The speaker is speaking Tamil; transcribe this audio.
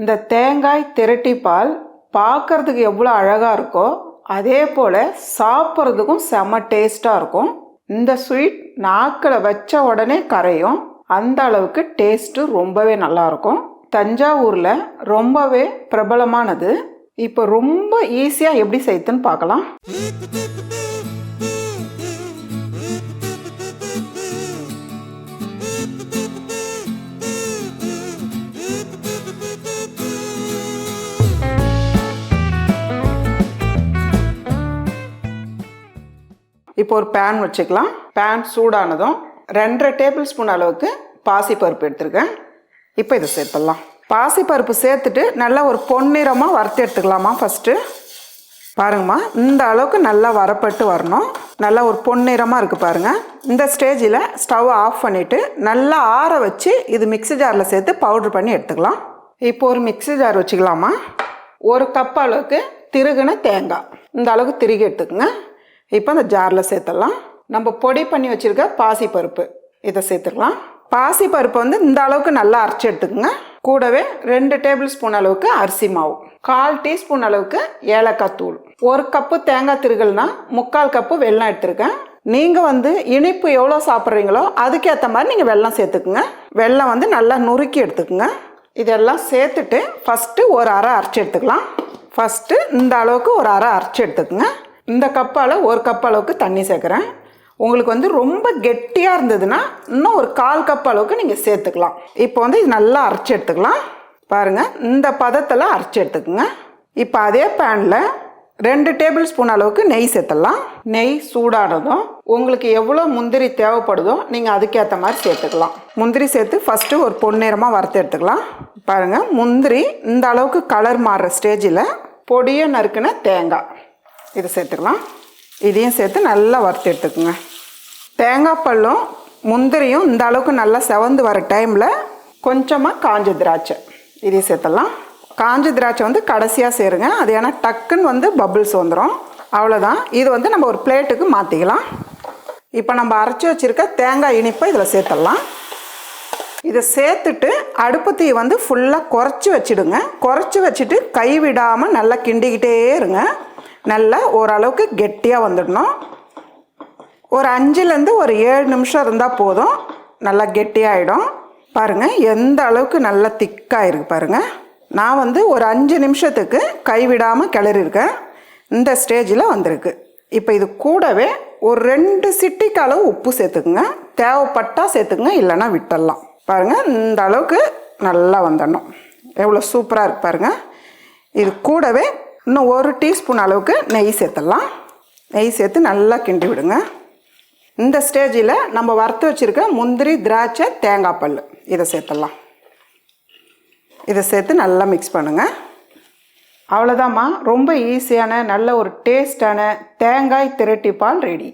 இந்த தேங்காய் திரட்டி பால் பார்க்கறதுக்கு எவ்வளோ அழகாக இருக்கோ அதே போல் சாப்பிட்றதுக்கும் செம டேஸ்ட்டாக இருக்கும். இந்த ஸ்வீட் நாக்கில் வச்ச உடனே கரையும். அந்த அளவுக்கு டேஸ்ட்டு ரொம்பவே நல்லாயிருக்கும் தஞ்சாவூரில் ரொம்பவே பிரபலமானது. இப்போ ரொம்ப ஈஸியாக எப்படி செய்யுதுன்னு பார்க்கலாம். இப்போ ஒரு பேன் வச்சுக்கலாம். பேன் சூடானதும் ரெண்டரை டேபிள் ஸ்பூன் அளவுக்கு பாசிப்பருப்பு எடுத்துருக்கேன். இப்போ இதை சேர்த்துடலாம். பாசிப்பருப்பு சேர்த்துட்டு நல்லா ஒரு பொன்னிறமாக வறுத்து எடுத்துக்கலாமா ஃபஸ்ட்டு பாருங்கம்மா இந்த அளவுக்கு நல்லா வரப்பட்டு வரணும். நல்லா ஒரு பொன்னிறமாக இருக்குது பாருங்கள் இந்த ஸ்டேஜில் ஸ்டவ் ஆஃப் பண்ணிவிட்டு நல்லா ஆற வச்சு இது மிக்ஸி ஜாரில் சேர்த்து பவுட்ரு பண்ணி எடுத்துக்கலாம். இப்போ ஒரு மிக்ஸி ஜார் வச்சுக்கலாமா? ஒரு கப் அளவுக்கு திருகுன தேங்காய். இந்த அளவுக்கு திருகி எடுத்துக்கோங்க. இப்போ அந்த ஜாரில் சேர்த்துடலாம். நம்ம பொடி பண்ணி வச்சுருக்க பாசிப்பருப்பு. இதை சேர்த்துக்கலாம் பாசிப்பருப்பு வந்து இந்த அளவுக்கு நல்லா அரைச்சி எடுத்துக்கோங்க. கூடவே ரெண்டு டேபிள் ஸ்பூன் அளவுக்கு அரிசி மாவு. கால் டீஸ்பூன் அளவுக்கு ஏலக்காய் தூள். ஒரு கப்பு தேங்காய் திருகல்னா முக்கால் கப்பு வெல்லம் எடுத்திருக்கேன். நீங்கள் வந்து இனிப்பு எவ்வளோ சாப்பிட்றீங்களோ அதுக்கேற்ற மாதிரி நீங்கள் வெல்லம் சேர்த்துக்குங்க. வெல்லம் வந்து நல்லா நுறுக்கி எடுத்துக்குங்க. இதெல்லாம் சேர்த்துட்டு ஃபஸ்ட்டு ஒரு அரை அரைச்சி எடுத்துக்கலாம். ஃபஸ்ட்டு இந்த அளவுக்கு ஒரு அரை அரைச்சி எடுத்துக்குங்க. இந்த கப்பால் ஒரு கப் அளவுக்கு தண்ணி சேர்க்குறேன். உங்களுக்கு வந்து ரொம்ப கெட்டியாக இருந்ததுன்னா இன்னும் ஒரு கால் கப் அளவுக்கு நீங்கள் சேர்த்துக்கலாம். இப்போ வந்து இது நல்லா அரைச்சி எடுத்துக்கலாம். பாருங்கள் இந்த பதத்தில் அரைச்சி எடுத்துக்கோங்க. இப்போ அதே பேனில் ரெண்டு டேபிள் ஸ்பூன் அளவுக்கு நெய் சேர்த்துடலாம். நெய் சூடானதும் உங்களுக்கு எவ்வளோ முந்திரி தேவைப்படுதோ நீங்கள் அதுக்கேற்ற மாதிரி சேர்த்துக்கலாம். முந்திரி சேர்த்து ஃபஸ்ட்டு ஒரு பொன்னிறமாக வறுத்து எடுத்துக்கலாம். பாருங்கள் முந்திரி இந்த அளவுக்கு கலர் மாறுற ஸ்டேஜில் பொடியை நறுக்கின தேங்காய். இதை சேர்த்துக்கலாம். இதையும் சேர்த்து நல்லா வறுத்து எடுத்துக்கோங்க. தேங்காய் பல்லும் முந்திரியும் இந்த அளவுக்கு நல்லா செவந்து வர டைமில் கொஞ்சமாக காஞ்ச திராட்சை. இதையும் சேர்த்துடலாம். காஞ்ச திராட்சை வந்து கடைசியாக சேருங்க. அது ஏன்னா டக்குன்னு வந்து பபிள்ஸ் வந்துடும் அவ்வளோதான் இது வந்து நம்ம ஒரு பிளேட்டுக்கு மாற்றிக்கலாம் இப்போ நம்ம அரைச்சி வச்சுருக்க தேங்காய் இனிப்பை இதில் சேர்த்துடலாம். இதை சேர்த்துட்டு அடுப்பு தீ வந்து ஃபுல்லாக குறைச்சி வச்சுடுங்க. குறைச்சி வச்சுட்டு கை விடாமல் நல்லா கிண்டிக்கிட்டே இருங்க. நல்லா ஓரளவுக்கு கெட்டியாக வந்துடணும். ஒரு அஞ்சுலேருந்து ஒரு ஏழு நிமிஷம் இருந்தால் போதும். நல்லா கெட்டியாகிடும் பாருங்கள் எந்த அளவுக்கு நல்லா திக்காக இருக்குது பாருங்கள் நான் வந்து ஒரு அஞ்சு நிமிஷத்துக்கு கைவிடாமல் கிளறியிருக்கேன். இந்த ஸ்டேஜில் வந்திருக்கு. இப்போ இது கூடவே ஒரு ரெண்டு சிட்டிக்கு அளவு உப்பு சேர்த்துக்குங்க. தேவைப்பட்டால் சேர்த்துக்குங்க இல்லைன்னா விட்டுடலாம். பாருங்கள் இந்த அளவுக்கு நல்லா வந்துடணும் எவ்வளோ சூப்பராக இருக்கு பாருங்கள் இது கூடவே இன்னும் ஒரு டீஸ்பூன் அளவுக்கு நெய் சேர்த்துடலாம். நெய் சேர்த்து நல்லா கிண்டி விடுங்க. இந்த ஸ்டேஜில் நம்ம வறுத்து வச்சுருக்க முந்திரி திராட்சை தேங்காய் பல் இதை சேர்த்துடலாம். இதை சேர்த்து நல்லா மிக்ஸ் பண்ணுங்கள் அவ்வளோதாம்மா ரொம்ப ஈஸியான நல்ல ஒரு டேஸ்டான தேங்காய் திரட்டி பால் ரெடி